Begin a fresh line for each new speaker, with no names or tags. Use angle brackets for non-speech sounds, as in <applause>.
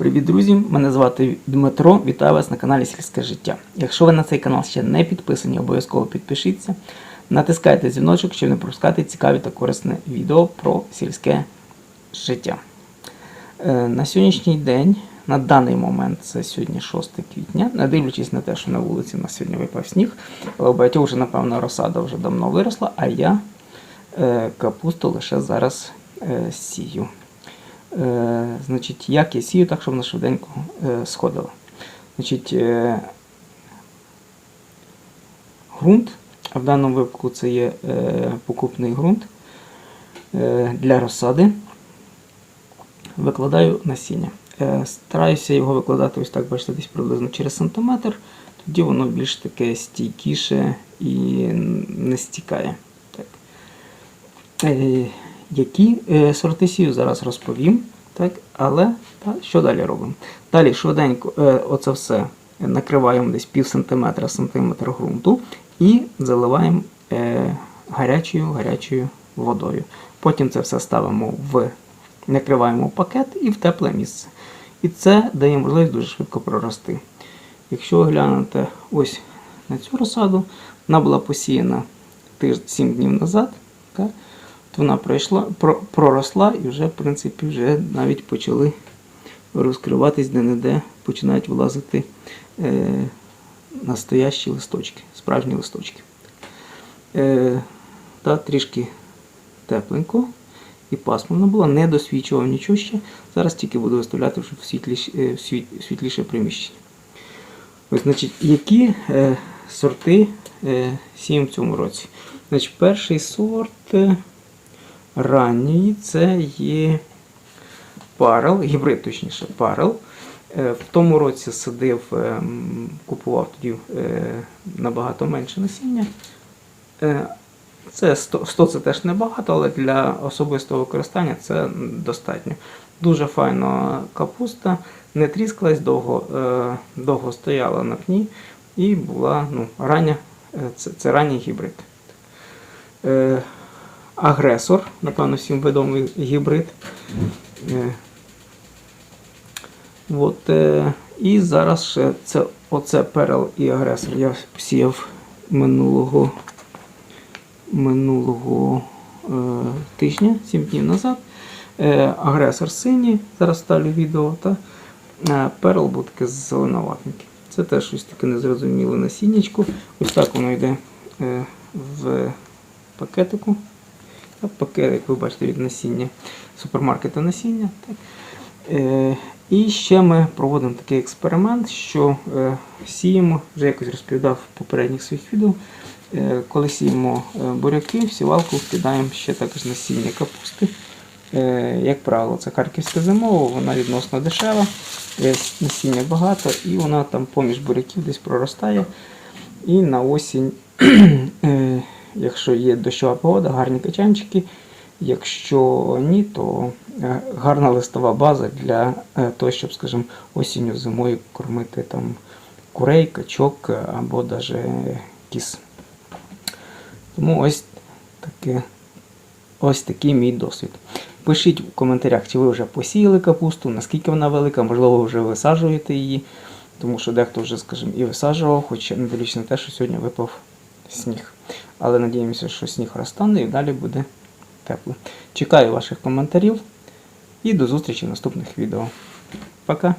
Привіт, друзі! Мене звати Дмитро. Вітаю вас на каналі Сільське життя. Якщо ви на цей канал ще не підписані, обов'язково підпишіться. Натискайте дзвіночок, щоб не пропускати цікаві та корисне відео про сільське життя. Е, На сьогоднішній день, на даний момент, це сьогодні 6 квітня, не дивлячись на те, що на вулиці у нас сьогодні випав сніг, але у багатьох вже, напевно, розсада вже давно виросла, а я е, капусту лише зараз е, сію. Е, значить, як я сію, так щоб вона швиденько е, сходила. Значить, е, ґрунт, а в даному випадку це є е, покупний ґрунт е, для розсади. Викладаю насіння. Е, стараюся його викладати ось так, бачите, десь приблизно через сантиметр, тоді воно більш таке стійкіше і не стікає. Так. Які е, сорти сію зараз розповім. Так, але та, що далі робимо? Далі швиденько е, оце все накриваємо десь пів сантиметра, сантиметр ґрунту і заливаємо е, гарячою гарячою водою. Потім це все ставимо в накриваємо пакет і в тепле місце. І це дає можливість дуже швидко прорости. Якщо ви глянете ось на цю розсаду, вона була посіяна тиждень 7 днів назад. Так? То вона пройшла, про, проросла і вже, в принципі, вже навіть почали розкриватись де-не-де, починають вилазити е, настоящі листочки, справжні листочки. Е, та трішки тепленько і пасмурно було, не досвідчував нічого ще. Зараз тільки буду виставляти в, світліше, е, світліше приміщення. Ось, значить, які е, сорти е, сіємо в цьому році? Значить, перший сорт. Е, ранньої це є парел, гібрид, точніше, парел. Е, В тому році садив, ем, купував тоді е, набагато менше насіння. Е, Це 100, 100 це теж небагато, але для особистого використання це достатньо. Дуже файна капуста, не тріскалась, довго, е, довго стояла на пні і була ну, рання, е, це, це ранній гібрид. Е, агресор, напевно, всім відомий гібрид. Е, От, е, і зараз ще це, оце перел і агресор. Я сіяв минулого, минулого е, тижня, 7 днів назад. Е, агресор синій, зараз ставлю відео, та е, перл був таке зеленоватенький. Це теж щось таке незрозуміле насіннячко. Ось так воно йде е, в пакетику. Пакет, як ви бачите, від насіння супермаркета насіння. Так. Е, і ще ми проводимо такий експеримент, що е, сіємо, вже якось розповідав в попередніх своїх відео, е, коли сіємо буряки, в сівалку вкидаємо ще також насіння капусти. Як правило, це харківська зимова, вона відносно дешева, насіння багато, і вона там поміж буряків десь проростає. І на осінь, <clears throat> якщо є дощова погода, гарні качанчики. Якщо ні, то е, гарна листова база для е, того, щоб, скажімо, осінню зимою кормити там курей, качок е, або навіть кіс. Тому ось таке, ось такий мій досвід. Пишіть в коментарях, чи ви вже посіяли капусту, наскільки вона велика, можливо, вже висаджуєте її, тому що дехто вже, скажімо, і висаджував, хоч не дивлячись на те, що сьогодні випав сніг. Але надіємося, що сніг розтане і далі буде тепло. Чекаю ваших коментарів і до зустрічі в наступних відео. Пока!